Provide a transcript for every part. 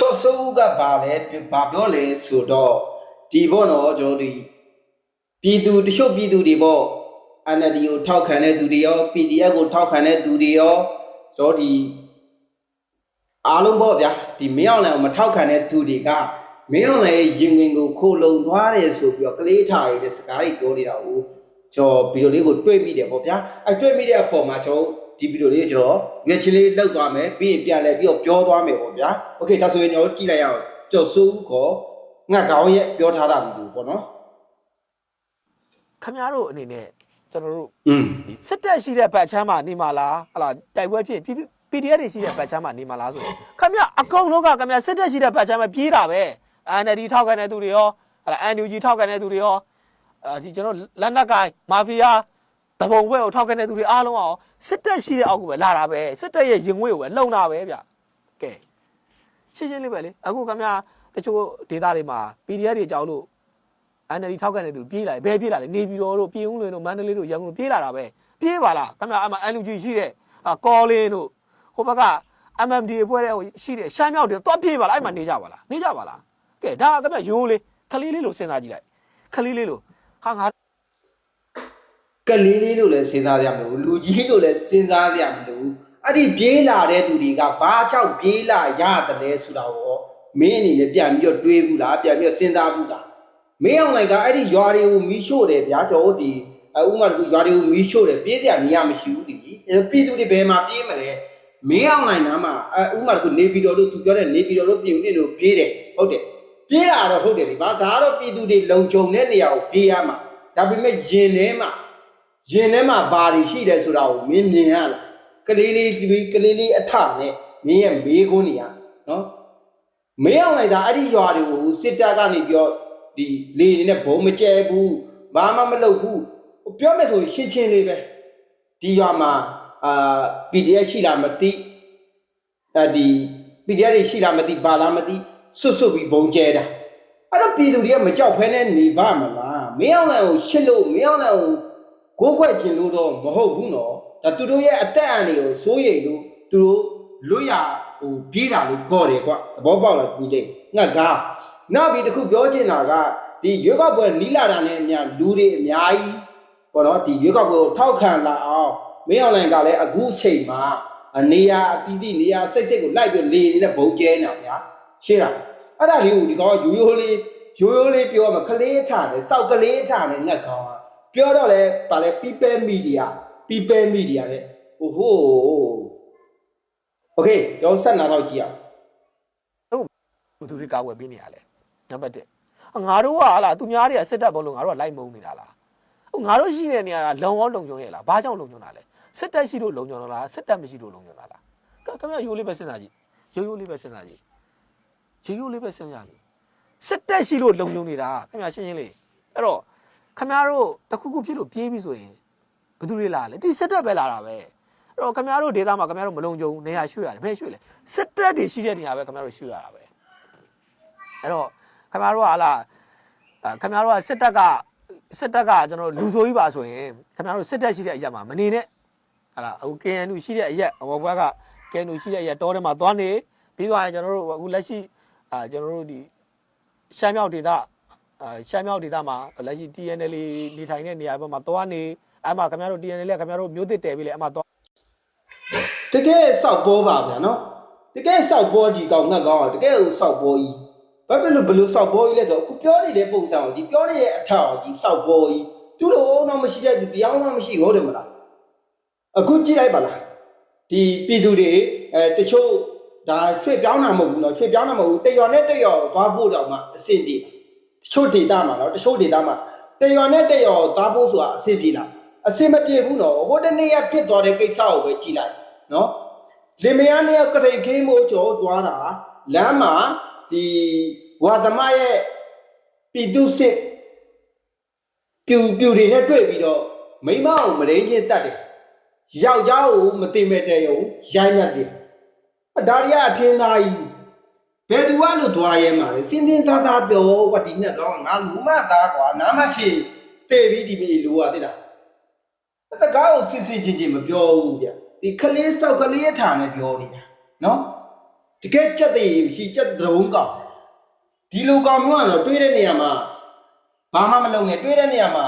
ချော့ဆိုးကဘာလဲဘာပြောလဲဆိုတော့ဒီဘောနော်ကျွန်တော်ဒီပြည်သူတချို့ပြည်သူတွေပေါ့ NLD ကိုထောက်ခံတဲ့သူတွေရော PDF ကိုထောက်ခံတဲ့သူတွေရောကျွန်တော်ဒီအားလုံးပေါ့ဗျာဒီမင်းအောင်လည်းမထောက်ခံတဲ့သူတွေကမင်းအောင်လည်းရင်ဝင်ကိုခိုလုံသွားတယ်ဆိုပြီးတော့ကလေးထားရတဲ့စကားတွေပြောနေတာကိုကျွန်တော်ဗီဒီယိုလေးကိုတွေ့မိတယ်ပေါ့ဗျာအဲတွေ့မိတဲ့အပေါ်မှာကျွန်တော် ဒီဗီဒီယိုလေးကိုကျွန်တော်ရွေးချယ်လေးလောက်သွားမယ်ပြီးရင်ပြန်လဲပြီးတော့ပြောသွားမယ်ပေါ့ဗျာโอเคဒါဆိုရင်ကျွန်တော်ကြည့်လိုက်ရအောင်ကျော်စိုးဦးခေါ်ငတ်ကောင်းရဲ့ပြောထားတာမျိုးပေါ့နော် ခမရတို့အနေနဲ့ကျွန်တော်တို့ อืม ဒီစစ်တက်ရှိတဲ့ဘတ်ချမ်းမှာနေမှာလားဟလာတိုက်ပွဲဖြစ်ပြည်သူ PDF တွေရှိတဲ့ဘတ်ချမ်းမှာနေမှာလားဆိုရင်ခမရအကုန်လုံးကခမရစစ်တက်ရှိတဲ့ဘတ်ချမ်းမှာပြေးတာပဲ NLD ထောက်ခံတဲ့သူတွေရောဟလာ NUG ထောက်ခံတဲ့သူတွေရောအဲဒီကျွန်တော်လက်နက်ကိုင်မာဖီးယားတဘုံဘွဲကိုထောက်ခံတဲ့သူတွေအားလုံးအောင် စစ်တက်ရှိတဲ့အောက်ကပဲလာတာပဲစစ်တက်ရဲ့ရင်ငွေကိုပဲလုံတာပဲဗျကဲရှင်းရှင်းလေးပဲလေအခုခမရတချို့ဒေသတွေမှာ PDF တွေကြောက်လို့ NLD ထောက်ခံတဲ့သူပြေးလာတယ်ဘယ်ပြေးလာလဲနေပြည်တော်တို့ပြည်ဦးလွင်တို့မန္တလေးတို့ရန်ကုန်တို့ပြေးလာတာပဲပြေးပါလားခင်ဗျာအမှ NUG ရှိတဲ့အာကောလင်းတို့ဟိုဘက်က MMD အဖွဲ့တဲ့ဟိုရှိတဲ့ရှမ်းမြောက်တွေသွားပြေးပါလားအဲ့မှာနေကြပါလားနေကြပါလားကဲဒါကခင်ဗျာရိုးလေးခလေးလေးလို့စဉ်းစားကြည့်လိုက်ခလေးလေးလို့ဟာငါ ကလေးလေးလို့လည်းစဉ်းစားရမလို့လူကြီးလို့လည်းစဉ်းစားရမလို့အဲ့ဒီပြေးလာတဲ့သူတွေကဘာကြောင့်ပြေးလာရတယ်လဲဆိုတာကိုမင်းအနေနဲ့ပြန်ပြီးတော့တွေးဘူးလားပြန်ပြီးတော့စဉ်းစားဘူးလားမင်းအောင်လိုက်ကအဲ့ဒီရွာတွေကိုမီးရှို့တယ်ဗျာကျွန်တော်တို့ဒီအဥမာတကူရွာတွေကိုမီးရှို့တယ်ပြေးစရာနေရာမရှိဘူးဒီပြည်သူတွေဘယ်မှာပြေးမလဲမင်းအောင်နိုင်နားမှာအဥမာတကူနေပြည်တော်တို့သူပြောတဲ့နေပြည်တော်တို့ပြည်ဦးနေတို့ပြေးတယ်ဟုတ်တယ်ပြေးတာတော့ဟုတ်တယ်ဒီဘာဒါကတော့ပြည်သူတွေလုံခြုံတဲ့နေရာကိုပြေးရမှာဒါပေမဲ့ရင်ထဲမှာ ရင်ထဲမှာဘာတွေရှိတယ်ဆိုတာကိုမင်းမြင်ရလားကလေးလေးဒီကလေးလေးအထနဲ့မင်းရဲ့မေးခွန်းနေရနော်မင်းအောင်လိုက်တာအဲ့ဒီရွာတွေကိုစစ်တပ်ကနေပြောဒီလေနေနဲ့ဘုံမကျဲဘူးဘာမှမလုပ်ဘူးပြောမယ်ဆိုရင်ရှင်းရှင်းလေးပဲဒီရွာမှာအာ PDF ရှိလားမသိအဒီ PDF တွေရှိလားမသိဘာလားမသိဆွတ်ဆွတ်ပြီးဘုံကျဲတာအဲ့တော့ပြည်သူတွေကမကြောက်ဖဲနဲ့နေပါမလားမင်းအောင်လိုက်ကိုရှစ်လို့မင်းအောင်လိုက် ကိုကိုယ်ခွက်ကျင်လို့တော့မဟုတ်ဘူးနော်ဒါသူတို့ရဲ့အသက်အန္တရာယ်ကိုစိုးရိမ်လို့သူတို့လွတ်ရဟိုပြေးတာလို့ခေါ်တယ်ကွသဘောပေါက်လားဒီလေးငှက်ကားနောက်ပြီးတစ်ခုပြောချင်တာကဒီရွေးကောက်ပွဲနီးလာတာနဲ့အများလူတွေအများကြီးပေါ့နော်ဒီရွေးကောက်ပွဲကိုထောက်ခံလာအောင်မင်းအွန်လိုင်းကလည်းအခုအချိန်မှာအနေရအတီးတီးနေရစိတ်စိတ်ကိုလိုက်ပြီးလေနေတဲ့ဘုံကျဲနေတာဗျာရှင်းလားအဲ့ဒါလေးကိုဒီကောင်ကရိုးရိုးလေးရိုးရိုးလေးပြောမှာကလေးထတယ်စောက်ကလေးထတယ်ငှက်ကောင်က ပြောတော့လဲဗာလဲ people media people media တဲ့ဟိုဟို Okay ကျွန်တော်ဆက်နာတော့ကြည့်အောင်သူသူတွေကာဝယ်ပေးနေရလဲနံပါတ်1ငါတို့ကဟာလားသူများတွေကစစ်တပ်ဘုံလုံးငါတို့ကလိုက်မုန်းနေတာလားငါတို့ရှိတဲ့နေရာကလုံအောင်လုံကြုံရဲ့လားဘာကြောင့်လုံကြုံတာလဲစစ်တပ်ရှိလို့လုံကြုံတာလားစစ်တပ်မရှိလို့လုံကြုံတာလားကခင်ဗျရိုးလေးပဲစဉ်းစားကြည့်ရိုးရိုးလေးပဲစဉ်းစားကြည့်ရိုးရိုးလေးပဲစဉ်းစားကြည့်စစ်တက်ရှိလို့လုံုံနေတာခင်ဗျာရှင်းရှင်းလေးအဲ့တော့ ခင်ဗျားတို့တခုခုဖြစ်လို့ပြေးပြီဆိုရင်ဘယ်သူတွေလာလဲဒီစစ်တပ်ပဲလာတာပဲအဲ့တော့ခင်ဗျားတို့ဒေတာမှာခင်ဗျားတို့မလုံခြုံနေရာရွှေ့ရတယ်ဘယ်ရွှေ့လဲစစ်တပ်တွေရှိတဲ့နေရာပဲခင်ဗျားတို့ရွှေ့ရတာပဲအဲ့တော့ခင်ဗျားတို့ကဟာလာအဲခင်ဗျားတို့ကစစ်တပ်ကစစ်တပ်ကကျွန်တော်လူဆိုကြီးပါဆိုရင်ခင်ဗျားတို့စစ်တပ်ရှိတဲ့အရက်မှာမနေနဲ့ဟာလာဟို KNU ရှိတဲ့အရက်ဟိုဘက်က KNU ရှိတဲ့အရက်တောထဲမှာသွားနေပြီးသွားရင်ကျွန်တော်တို့အခုလက်ရှိအာကျွန်တော်တို့ဒီရှမ်းမြောက်ဒေသအာ ရှမ်းမြောက်ဒေသမှာလက်ရှိ TNL နေထိုင်တဲ့နေရာဘက်မှာသွားနေအဲ့မှာခင်ဗျားတို့ TNL ကခင်ဗျားတို့မျိုးတစ်တယ်ပြီလေအဲ့မှာသွား တကယ်စောက်ပေါ်ပါဗျာနော်တကယ်စောက်ပေါ်ဒီကောင်ငတ်ကောင်းอ่ะတကယ်ဟိုစောက်ပေါ်ကြီးဘာဖြစ်လို့ဘယ်လိုစောက်ပေါ်ကြီးလဲဆိုတော့အခုပြောနေတဲ့ပုံစံကိုဒီပြောနေတဲ့အထောက်ကြီးစောက်ပေါ်ကြီးသူ့လိုအောင်တော့မရှိတဲ့သူတရားမှမရှိဟုတ်တယ်မလားအခုကြည့်လိုက်ပါလားဒီပြည်သူတွေအဲတချို့ဒါရွှေ့ပြောင်းတာမဟုတ်ဘူးเนาะရွှေ့ပြောင်းတာမဟုတ်ဘူးတရွာနဲ့တရွာသွားဖို့တော့မှအဆင်ပြေတယ် တချို့ဒေတာမှာနော်တချို့ဒေတာမှာတရွာနဲ့တရွာသွားဖို့ဆိုတာအဆင်ပြေလားအဆင်မပြေဘူးနော်ဟိုတနေ့ကဖြစ်သွားတဲ့ကိစ္စကိုပဲကြည်လိုက်နော်လင်မယားနဲ့ကတိတ်ခင်းမို့ကျော်သွားတာလမ်းမှာဒီဝါသမရဲ့ပြည်သူစစ်ပြူပြူတွေနဲ့တွေ့ပြီးတော့မိမကိုမရင်းချင်းတတ်တယ်ယောက်ျားကိုမတင်မဲ့တဲ့ရုံရိုင်းရက်တယ်ဒါရီကအထင်းသားကြီး ဘယ်သူကလို့တွားရဲမှာလဲစင်းစင်းသားသားပြောကွာဒီနဲ့ကောင်းငါလူမသားကွာနားမရှိတေပြီးဒီမေလိုရသေးလားအတကားကိုစင်စင်ချင်းချင်းမပြောဘူးဗျဒီခလေးစောက်ကလေးအထာနဲ့ပြောနေတာနော်တကယ်ကြက်တဲ့ရှိကြက်တုံးကောင်ဒီလိုကောင်မျိုးကတော့တွေးတဲ့နေရာမှာဘာမှမလုပ်နဲ့တွေးတဲ့နေရာမှာ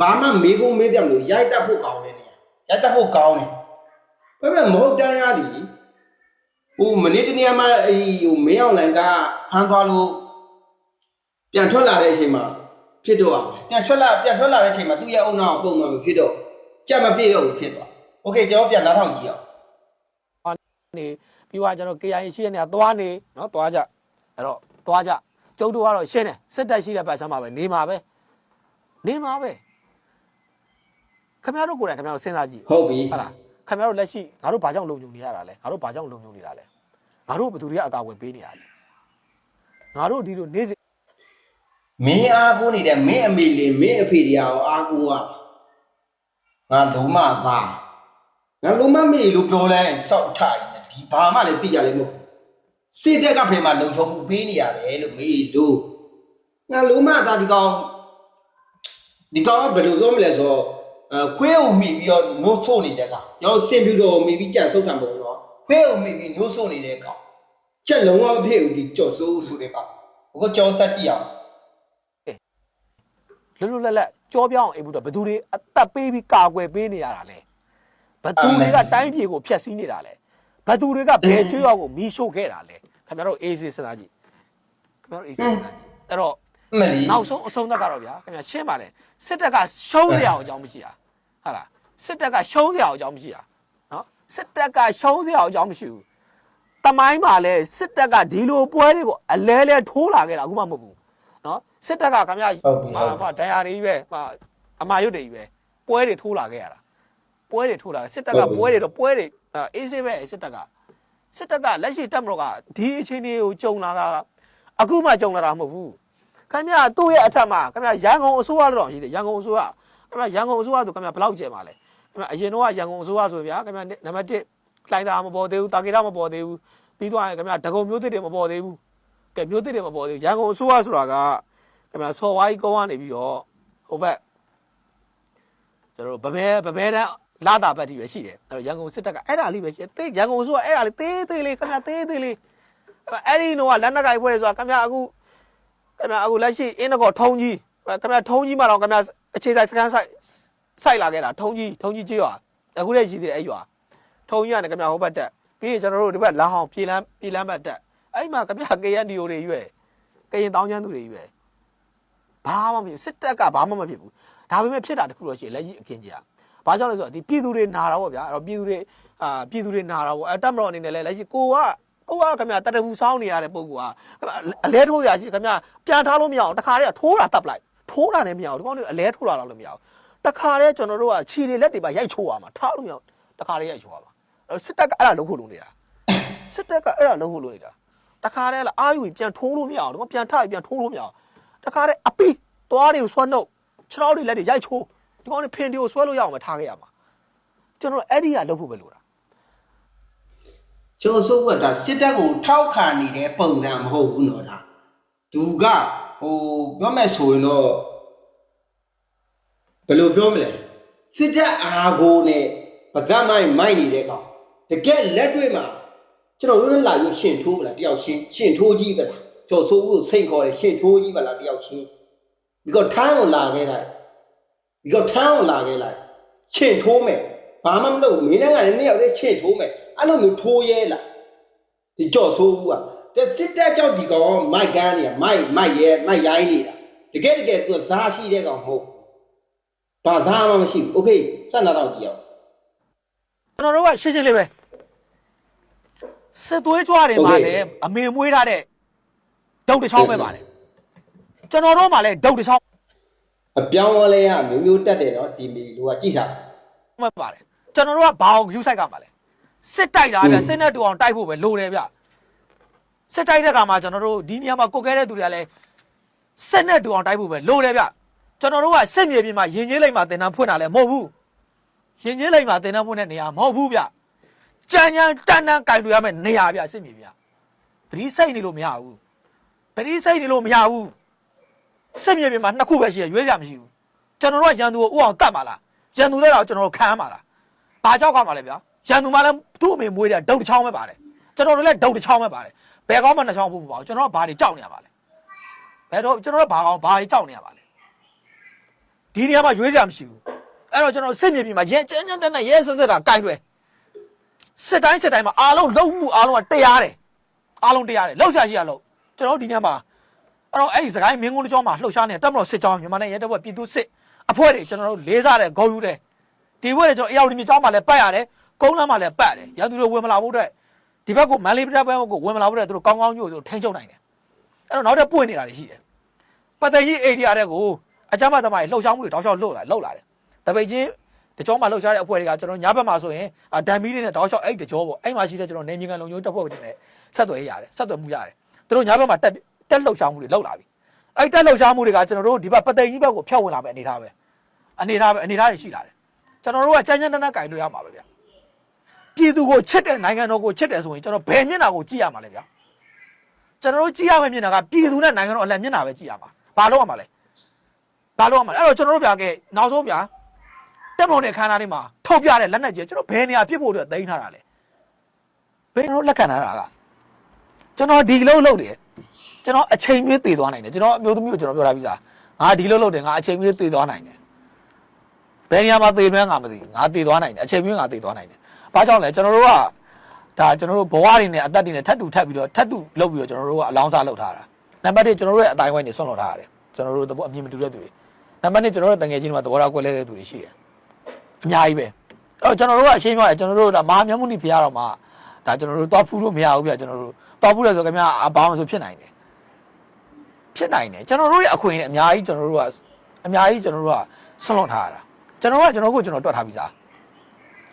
ဘာမှမေးကုန်မေးတယ်မလို့ရိုက်တတ်ဖို့ကောင်းတယ်နေရာရိုက်တတ်ဖို့ကောင်းတယ်ဘယ်မှာမဟုတ်တန်းရသည် ဟိုမနေ့တနေ့မှအဲဟိုမင်းအောင်လိုင်ကဖမ်းသွားလို့ပြန်ထွက်လာတဲ့အချိန်မှာဖြစ်တော့ပြန်ထွက်လာပြန်ထွက်လာတဲ့အချိန်မှာသူ့ရဲ့အုံနောက်ပုံမှန်မဖြစ်တော့ကြက်မပြေတော့ဘူးဖြစ်သွားโอเคကျွန်တော်ပြန်နားထောင်ကြည့်အောင် နေပြီးတော့ကျွန်တော် KIA ရှိတဲ့နေရာသွားနေနော်သွားကြအဲ့တော့သွားကြကျုပ်တို့ကတော့ရှင်းတယ်စစ်တပ်ရှိတဲ့ဘက်ဆမ်းမှာပဲနေမှာပဲနေမှာပဲခင်ဗျားတို့ကိုယ်တိုင်ခင်ဗျားတို့စဉ်းစားကြည့် ဟုတ်ပြီ ဟုတ်လားခင်ဗျားတို့လက်ရှိငါတို့ဘာကြောင့်လုံခြုံနေရတာလဲငါတို့ဘာကြောင့်လုံခြုံနေတာလဲ ငါတို့ဘယ်သူတွေကအကာအကွယ်ပေးနေရလဲငါတို့ဒီလိုနေစဉ်မင်းအားကိုးနေတဲ့မင်းအမေလေးမင်းအဖေတွေရောအားကိုးอ่ะငါလုံးမသားငါလုံးမမေလို့ပြောလဲစောက်ထိုင်နေဒီဘာမှလည်းသိရလိမ့်မဟုတ်စစ်တက်ကဖေမှာလုံခြုံမှုပေးနေရတယ်လို့မေလို့ငါလုံးမသားဒီကောင်ဒီကောင်ကဘယ်လိုပြောမလဲဆိုတော့အဲခွေးအောင်မိပြီးတော့နိုးဆိုးနေတဲ့ကောင်ကျွန်တော်စင်ပြူတော်မိပြီးကြံဆုပ်ခံပုံတော့ ခွေးအောင်မိပြီးနိုးဆိုးနေတဲ့ကောင်ချက်လုံးဝမဖြစ်ဘူးဒီကြော်စိုးဆိုတဲ့ကောင်ဘကိုကြော်ဆက်ကြည့်အောင်လွတ်လွတ်လပ်လပ်ကြောပြောင်းအိမ်ဘူးတော့ဘယ်သူတွေအသက်ပေးပြီးကာကွယ်ပေးနေရတာလဲဘယ်သူတွေကတိုင်းပြည်ကိုဖျက်ဆီးနေတာလဲဘယ်သူတွေကဘယ်ကျွေးရောက်ကိုမီးရှို့ခဲ့တာလဲခင်ဗျားတို့အေးစေးစဉ်းစားကြည့်ခင်ဗျားတို့အေးစေးစဉ်းစားကြည့်အဲ့တော့အမလီနောက်ဆုံးအဆုံးသက်ကတော့ဗျာခင်ဗျာရှင်းပါလေစစ်တပ်ကရှုံးရအောင်အကြောင်းမရှိတာဟုတ်လားစစ်တပ်ကရှုံးရအောင်အကြောင်းမရှိတာနော် စစ်တပ်ကရှုံးရအောင်အကြောင်းမရှိဘူးတမိုင်းမှာလဲစစ်တပ်ကဒီလိုပွဲတွေကိုအလဲလဲထိုးလာခဲ့တာအခုမှမဟုတ်ဘူးနော်စစ်တပ်ကခင်ဗျာဟုတ်ပြီဟုတ်ပြီဟာဒဏ်ရာတွေကြီးပဲဟာအမာရွတ်တွေကြီးပဲပွဲတွေထိုးလာခဲ့ရတာပွဲတွေထိုးလာစစ်တပ်ကဟုတ်ပြီပွဲတွေတော့ပွဲတွေအာအေးဆေးပဲစစ်တပ်ကစစ်တပ်ကလက်ရှိတပ်မတော်ကဒီအခြေအနေကိုကြုံလာတာအခုမှကြုံလာတာမဟုတ်ဘူးခင်ဗျာသူ့ရဲ့အထက်မှာခင်ဗျာရန်ကုန်အစိုးရလို့တော့ရှိတယ်ရန်ကုန်အစိုးရခင်ဗျာရန်ကုန်အစိုးရဆိုခင်ဗျာဘယ်လောက်ကျယ်မှာလဲ ခင်ဗျာအရင်တော့ရန်ကုန်အစိုးရဆိုဗျာခင်ဗျာနံပါတ်1လိုင်းတာမပေါ်သေးဘူးတာကေတာမပေါ်သေးဘူးပြီးတော့ခင်ဗျာဒဂုံမျိုးသစ်တွေမပေါ်သေးဘူးကဲမျိုးသစ်တွေမပေါ်သေးဘူးရန်ကုန်အစိုးရဆိုတာကခင်ဗျာစော်ဝိုင်းကောင်းကနေပြီးတော့ဟိုဘက်ကျွန်တော်ဗမဲဗမဲတန်းလာတာဘက်တိပဲရှိတယ်အဲ့တော့ရန်ကုန်စစ်တပ်ကအဲ့ဒါလေးပဲရှိတယ်တေးရန်ကုန်အစိုးရအဲ့ဒါလေးသေးသေးလေးခင်ဗျာသေးသေးလေးအဲ့ဒီတော့လက်နက်ကင်ဖွဲ့တယ်ဆိုတာခင်ဗျာအခုခင်ဗျာအခုလက်ရှိအင်းတကောထုံးကြီးခင်ဗျာထုံးကြီးမှာတော့ခင်ဗျာအခြေဆိုင်စကန်ဆိုင် စိုက်လာခဲ့တာထုံးကြီးထုံးကြီးကြေးရွာအခုလည်းရှိသေးတယ်အဲ့ရွာထုံးကြီးကနေခင်ဗျာဟိုဘက်တက်ပြီးရင်ကျွန်တော်တို့ဒီဘက်လမ်းဟောင်းပြည်လမ်းပြည်လမ်းဘက်တက်အဲ့မှာခင်ဗျာ KNDO တွေရွယ်ကရင်တောင်းချမ်းသူတွေရွယ်ဘာမှမဖြစ်ဘူးစစ်တပ်ကဘာမှမဖြစ်ဘူးဒါပေမဲ့ဖြစ်တာတခုတော့ရှိတယ်လက်ရှိအခင်းကြီးอ่ะဘာကြောင့်လဲဆိုတော့ဒီပြည်သူတွေနာတာပေါ့ဗျာအဲ့တော့ပြည်သူတွေအာပြည်သူတွေနာတာပေါ့အဲ့တက်မတော်အနေနဲ့လည်းလက်ရှိကိုကကိုကခင်ဗျာတတပူစောင်းနေရတဲ့ပုံကအလဲထိုးရရှိခင်ဗျာပြန်ထားလို့မရအောင်တခါတည်းကထိုးတာတပ်လိုက်ထိုးတာလည်းမရအောင်ဒီကောင်တွေအလဲထိုးတာတော့လည်းမရအောင် တခါတည်းကျွန်တော်တို့ကခြေတွေလက်တွေပါရိုက်ချိုးရမှာထားလို့မရအောင်တခါတည်းရိုက်ချိုးရမှာအဲ့စစ်တပ်ကအဲ့ဒါလုပ်ဖို့လုပ်နေတာစစ်တပ်ကအဲ့ဒါလုပ်ဖို့လုပ်နေတာတခါတည်းလားအာယူပြန်ထိုးလို့မရအောင်ဒီကောင်ပြန်ထားပြန်ထိုးလို့မရအောင်တခါတည်းအပီးသွားတွေကိုဆွမ်းနှုတ်ခြေထောက်တွေလက်တွေရိုက်ချိုးဒီကောင်တွေဖင်တွေကိုဆွဲလို့ရအောင်မထားခဲ့ရမှာကျွန်တော်အဲ့ဒီကလုပ်ဖို့ပဲလိုတာကျော်စိုးကဒါစစ်တပ်ကိုထောက်ခံနေတဲ့ပုံစံမဟုတ်ဘူးနော်ဒါသူကဟိုပြောမယ်ဆိုရင်တော့ဘ ယ်လိုပြောမလဲစစ်တပ်အားကိုနဲ့ပဇက်မိုင်းမိုက်နေတဲ့ကောင်တကယ်လက်တွေ့မှာကျွန်တော်တို့လည်းလာပြီးရှင်ထိုးမလားတယောက်ရှင်ရှင်ထိုးကြည့်ပါလားကျော်စိုးကိုစိတ်ခေါ်တယ်ရှင်ထိုးကြည့်ပါလားတယောက်ရှင်ဒီကထမ်းကိုလာခဲ့လိုက်ဒီကထမ်းကိုလာခဲ့လိုက်ရှင်ထိုးမယ်ဘာမှမလုပ်ဘူးမင်းလည်းကလည်းနှစ်ယောက်တည်းရှင်ထိုးမယ်အဲ့လိုမျိုးထိုးရဲလားဒီကြော့ဆိုးဘူးကတဲ့စစ်တပ်ကြောက်ဒီကောင်ကမိုက်တန်းနေတာမိုက်မိုက်ရဲမိုက်ရိုင်းနေတာတကယ်တကယ်သူကဇာရှိတဲ့ကောင်မဟုတ် ဘူးဘာဇာမှမရှိဘူးโอเคဆက်လာတော့ကြည့်အောင် ကျွန်တော်တို့ကရှင်းရှင်းလေးပဲစစ်သွေးကြွတွေမှာလည်းအမေမွေးထားတဲ့ဒုတ်တစ်ချောင်းပဲပါတယ်ကျွန်တော်တို့မှာလည်းဒုတ်တစ်ချောင်း အပြောင်းအလဲကမျိုးမျိုးတက်တယ်နော်ဒီမီလူကကြည့်တာ ပဲပါတယ်ကျွန်တော်တို့ကဘာအောင်ယူဆိုင်ကမှာလဲစစ်တိုက်တာဗျ อืม စစ်နဲ့တူအောင်တိုက်ဖို့ပဲလိုတယ်ဗျစစ်တိုက်တဲ့ခါမှာကျွန်တော်တို့ဒီနေရာမှာကိုကဲတဲ့သူတွေကလည်းစစ်နဲ့တူအောင်တိုက်ဖို့ပဲလိုတယ်ဗျ ကျွန်တော်တို့ကစစ်မြေပြင်မှာရင်ကျေးလိုက်မှာတင်တန်းဖွင့်တာလည်းမဟုတ်ဘူးရင်ကျေးလိုက်မှာတင်တန်းဖွင့်တဲ့နေရာမဟုတ်ဘူးဗျကြမ်းကြမ်းတန်းတန်းကင်တူရမယ့်နေရာဗျစစ်မြေပြင်ပရိစိတ်နေလို့မရဘူးပရိစိတ်နေလို့မရဘူးစစ်မြေပြင်မှာနှစ်ခုပဲရှိရရွေးကြမရှိဘူးကျွန်တော်တို့ကရန်သူကိုဥအောင်တတ်ပါလားရန်သူတဲ့တော့ကျွန်တော်တို့ခံရမှာလားဘာကြောက်ကမှလဲဗျာရန်သူမှလည်းသူ့အမေမွေးတဲ့ဒုတ်တစ်ချောင်းပဲပါတယ်ကျွန်တော်တို့လည်းဒုတ်တစ်ချောင်းပဲပါတယ်ဘယ်ကောင်းမှနှစ်ချောင်းဖို့မပါဘူးကျွန်တော်တို့ဘာတွေကြောက်နေရပါလဲဘယ်တော့ကျွန်တော်တို့ဘာကောင်းဘာတွေကြောက်နေရပါလဲ ဒီနေရာမှာရွေးစရာမရှိဘူးအဲ့တော့ကျွန်တော်စစ်မြေပြင်မှာရဲကျန်းကျန်းတက်တက်ရဲဆက်ဆက်တာကြိုက်လွယ်စစ်တိုင်းစစ်တိုင်းမှာအားလုံးလုံးမှုအားလုံးကတရားတယ်အားလုံးတရားတယ်လောက်ဆရာရှိရလို့ကျွန်တော်တို့ဒီညမှာအဲ့တော့အဲ့ဒီစကိုင်းမင်းကုန်းတစ်ကြောင်းမှာလှုပ်ရှားနေတဲ့တပ်မတော်စစ်ကြောင်းမြန်မာနိုင်ငံရဲတပ်ဖွဲ့ပြည်သူစစ်အဖွဲ့တွေကျွန်တော်တို့လေးစားတယ်ဂုဏ်ယူတယ်ဒီဘက်တွေကျွန်တော်အရောက်ဒီမြေကျောင်းမှာလည်းပတ်ရတယ်ကုန်းလမ်းမှာလည်းပတ်တယ်ရန်သူတွေဝင်မလာဖို့အတွက်ဒီဘက်ကမန်လေးပြတ်ဘက်ကိုဝင်မလာဖို့အတွက်သူတို့ကောင်းကောင်းညို့သူတို့ထိန်းချုပ်နိုင်တယ်အဲ့တော့နောက်ထပ်ပွင့်နေတာတွေရှိတယ်ပတ်သက်ကြီးအိတ်ဒီယာတဲ့ကို အကြမ်းဖက်သမားတွေလှုပ်ရှားမှုတွေတောက်လျှောက်လှုပ်လာလှုပ်လာတယ်တပိတ်ချင်းဒီကျောင်းမှာလှုပ်ရှားတဲ့အဖွဲ့တွေကကျွန်တော်ညဘက်မှာဆိုရင်ဒမ်မီတွေနဲ့တောက်လျှောက်အဲ့ဒီကျောပေါ့အဲ့မှာရှိတဲ့ကျွန်တော်နေမြေကန်လုံခြုံတပ်ဖွဲ့တွေနဲ့ဆက်သွယ်ရတယ်ဆက်သွယ်မှုရတယ်သူတို့ညဘက်မှာတက်တက်လှုပ်ရှားမှုတွေလှုပ်လာပြီအဲ့တက်လှုပ်ရှားမှုတွေကကျွန်တော်တို့ဒီဘက်ပတ်သက်ကြီးဘက်ကိုဖျောက်ဝင်လာမယ့်အနေထားပဲအနေထားပဲအနေထားတွေရှိလာတယ်ကျွန်တော်တို့ကကြမ်းကြမ်းတမ်းတမ်းကင်လို့ရမှာပဲဗျာပြည်သူကိုချစ်တဲ့နိုင်ငံတော်ကိုချစ်တယ်ဆိုရင်ကျွန်တော်ဘယ်မျက်နှာကိုကြည့်ရမှာလဲဗျာကျွန်တော်တို့ကြည့်ရမယ့်မျက်နှာကပြည်သူနဲ့နိုင်ငံတော်အလံမျက်နှာပဲကြည့်ရမှာဘာလို့ရမှာလဲ ဘာလို့ရမှာလဲအဲ့တော့ကျွန်တော်တို့ဗျာကဲနောက်ဆုံးဗျာတက်မုံတဲ့ခန္ဓာလေးမှာထုတ်ပြတဲ့လက်နက်ကြီးကျွန်တော်ဘယ်နေရာပြစ်ဖို့အတွက်သိမ်းထားတာလဲဘယ်ကျွန်တော်လက်ခံထားတာကကျွန်တော်ဒီလုံးလုံးတယ်ကျွန်တော်အချိန်မီးတည်သွားနိုင်တယ်ကျွန်တော်အမျိုးသမီးကိုကျွန်တော်ပြောထားပြီးသားငါဒီလုံးလုံးတယ်ငါအချိန်မီးတည်သွားနိုင်တယ်ဘယ်နေရာမှာသေမလဲငါမသိဘူးငါသေသွားနိုင်တယ်အချိန်ပြင်းငါသေသွားနိုင်တယ်ဘာကြောင့်လဲကျွန်တော်တို့ကဒါကျွန်တော်တို့ဘဝတွေနဲ့အသက်တွေနဲ့ထပ်တူထပ်ပြီးတော့ထပ်တူလုပ်ပြီးတော့ကျွန်တော်တို့ကအလောင်းစားလုပ်ထားတာနံပါတ်1ကျွန်တော်တို့ရဲ့အတိုင်းဝိုင်းတွေဆွန့်လွတ်ထားရတယ်ကျွန်တော်တို့သဘောအမြင်မတူတဲ့သူတွေ နံပါတ်2ကျွန်တော်တို့တငယ်ချင်းတွေမှာသဘောထားကွဲလဲတဲ့သူတွေရှိတယ်အများကြီးပဲအဲ့တော့ကျွန်တော်တို့ကအရှင်းပြောရကျွန်တော်တို့ဒါမဟာမြတ်မှုနိဖရားတော်မှာဒါကျွန်တော်တို့သွားဖူးလို့မရဘူးပြကျွန်တော်တို့သွားဖူးလဲဆိုခင်ဗျာအဘောင်းဆိုဖြစ်နိုင်တယ်ဖြစ်နိုင်တယ်ကျွန်တော်တို့ရဲ့အခွင့်အရေးအများကြီးကျွန်တော်တို့ကအများကြီးကျွန်တော်တို့ကဆွန့်လွတ်ထားရတာကျွန်တော်ကကျွန်တော်ကိုကျွန်တော်တွက်ထားပြီးသား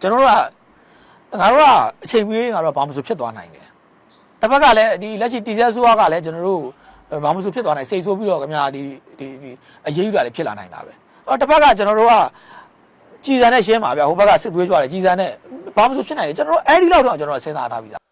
ကျွန်တော်တို့ကငါတို့ကအချိန်မီးငါတို့ကဘာမှမဆိုဖြစ်သွားနိုင်တယ်တစ်ဖက်ကလည်းဒီလက်ရှိတီဆဲဆိုးကလည်းကျွန်တော်တို့ ဘာမှမဆိုဖြစ်သွားနိုင်စိတ်ဆိုးပြီးတော့ခင်ဗျာဒီဒီဒီအရေးယူတာလည်းဖြစ်လာနိုင်တာပဲအော်တစ်ဖက်ကကျွန်တော်တို့ကကြည်စံနဲ့ရှင်းပါဗျာဟိုဘက်ကစစ်သွေးကြွတယ်ကြည်စံနဲ့ဘာမှမဆိုဖြစ်နိုင်တယ်ကျွန်တော်တို့အဲ့ဒီလောက်တော့ကျွန်တော်တို့စဉ်းစားထားပြီးသား